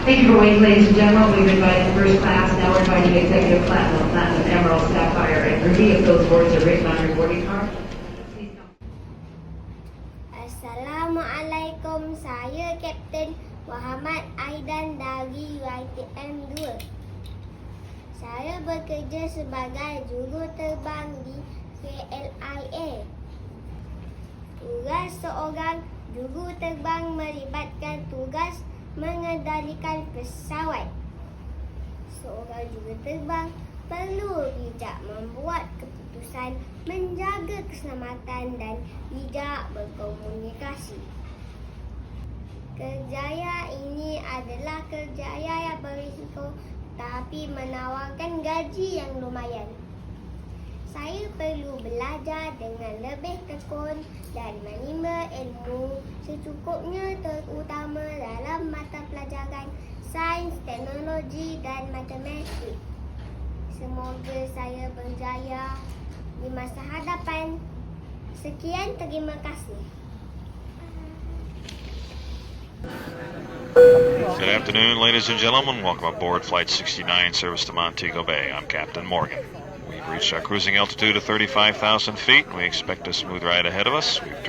Thank you for waiting, ladies and gentlemen. We've invited first class, now we're inviting executive platinum, platinum, emerald, sapphire, and ruby. If those words are written on your boarding card. Assalamualaikum, saya Kapten Muhammad Aidan dari YTM 2. Saya bekerja sebagai juruterbang di KLIA. Tugas seorang juruterbang melibatkan tugas mengendalikan pesawat. Seorang juruterbang perlu bijak membuat keputusan menjaga keselamatan dan bijak berkomunikasi. Kerjaya ini adalah kerjaya yang berisiko tapi menawarkan gaji yang lumayan. Saya perlu belajar dengan lebih tekun dan menimba ilmu dalam sains, teknologi dan matematik. Semoga saya berjaya di masa hadapan. Sekian, terima kasih. Good afternoon, ladies and gentlemen. Welcome aboard Flight 69, service to Montego Bay. I'm Captain Morgan. We've reached our cruising altitude of 35,000 feet. and We expect a smooth ride ahead of us. We've turned